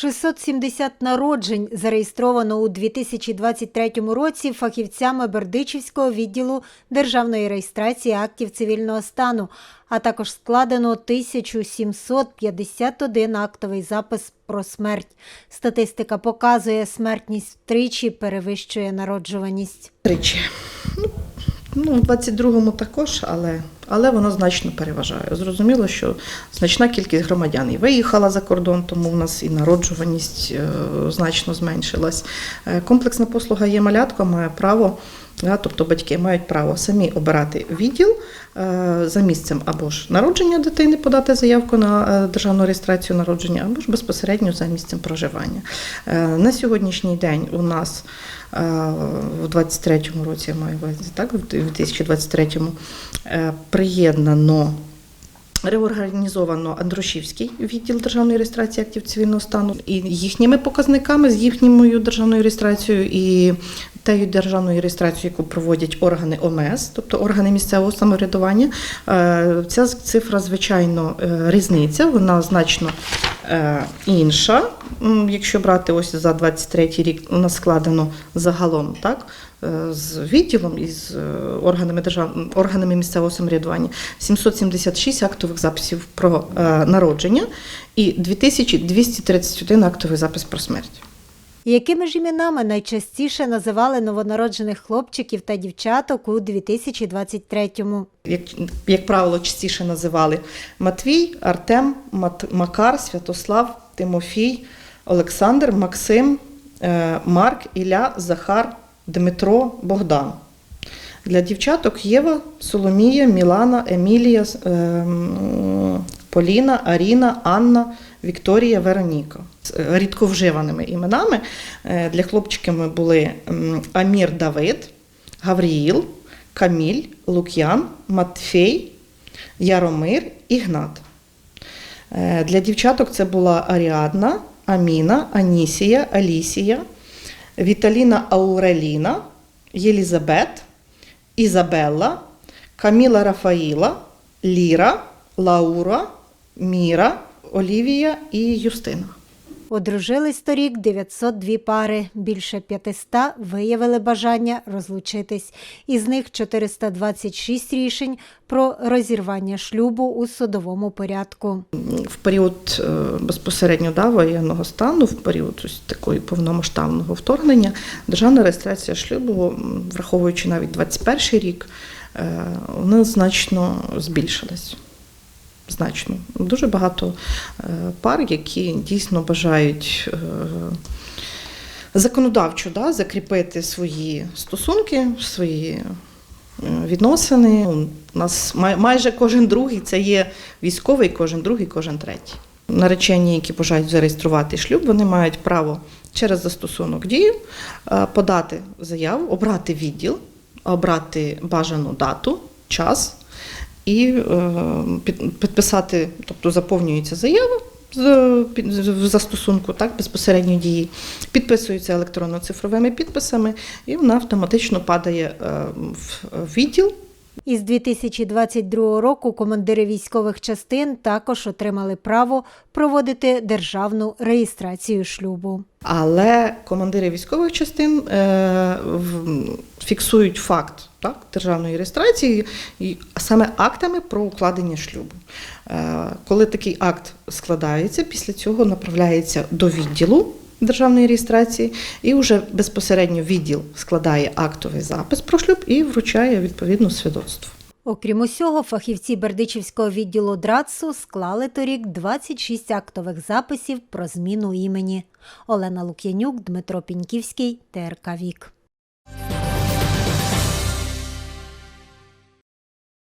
670 народжень зареєстровано у 2023 році фахівцями Бердичівського відділу державної реєстрації актів цивільного стану, а також складено 1751 актовий запис про смерть. Статистика показує, смертність втричі перевищує народжуваність. Тричі. Ну, ну, у 22-му також, але, але воно значно переважає. Зрозуміло, що значна кількість громадян і виїхала за кордон, тому в нас і народжуваність е, значно зменшилась. Е, Комплексна послуга є малятко, має право. Тобто батьки мають право самі обирати відділ е, за місцем або ж народження дитини, подати заявку на державну реєстрацію народження, або ж безпосередньо за місцем проживання. На сьогоднішній день у нас в 23-му році, я маю увазі, так, в 2023-му е, приєднано. Реорганізовано Андрушівський відділ державної реєстрації актів цивільного стану і їхніми показниками, з їхньою державною реєстрацією і тією державною реєстрацією, яку проводять органи ОМС, тобто органи місцевого самоврядування. Е, Ця цифра, звичайно, е, різниця, вона значно е, інша. Якщо брати ось за 23 рік, у нас складено загалом так. З відділом і з органами держав... органами місцевого самоврядування 776 актових записів про народження і 2231 актовий запис про смерть. Якими ж іменами найчастіше називали новонароджених хлопчиків та дівчаток у 2023-му? Як, як правило, частіше називали Матвій, Артем, Мат... Макар, Святослав, Тимофій, Олександр, Максим, е, Марк, Ілля, Захар, Дмитро, Богдан. Для дівчаток Єва, Соломія, Мілана, Емілія, е, Поліна, Аріна, Анна, Вікторія, Вероніка. З е, Рідковживаними іменами е, для хлопчиків були Амір Давид, Гавріїл, Каміль, Лук'ян, Матфей, Яромир, Ігнат. Е, Для дівчаток це була Аріадна, Аміна, Анісія, Алісія, Віталіна Ауреліна, Єлізабет, Ізабелла, Каміла Рафаїла, Ліра, Лаура, Міра, Олівія і Юстина. Одружились торік 902 пари. Більше 500 виявили бажання розлучитись. Із них 426 рішень про розірвання шлюбу у судовому порядку. В період е, безпосередньо да, воєнного стану, в період ось такої повномасштабного вторгнення, державна реєстрація шлюбу, враховуючи навіть 21 рік, е, вона значно збільшилась. Значно. Дуже багато е, пар, які дійсно бажають е, законодавчо да, закріпити свої стосунки, свої е, відносини. У нас майже кожен другий це є військовий, кожен другий, кожен третій. Наречені, які бажають зареєструвати шлюб, вони мають право через застосунок дію е, подати заяву, обрати відділ, обрати бажану дату, час і е, підписати, тобто заповнюється заява в застосунку, так, безпосередньо дії, підписується електронно-цифровими підписами, і вона автоматично падає е, в в відділ. Із 2022 року командири військових частин також отримали право проводити державну реєстрацію шлюбу. Але командири військових частин е, фіксують факт так, державної реєстрації, і саме актами про укладення шлюбу. Е, коли такий акт складається, після цього направляється до відділу державної реєстрації, і вже безпосередньо відділ складає актовий запис про шлюб і вручає відповідну свідоцтво. Окрім усього, фахівці Бердичівського відділу ДРАЦу склали торік 26 актових записів про зміну імені. Олена Лук'янюк, Дмитро Піньківський, ТРК Вік.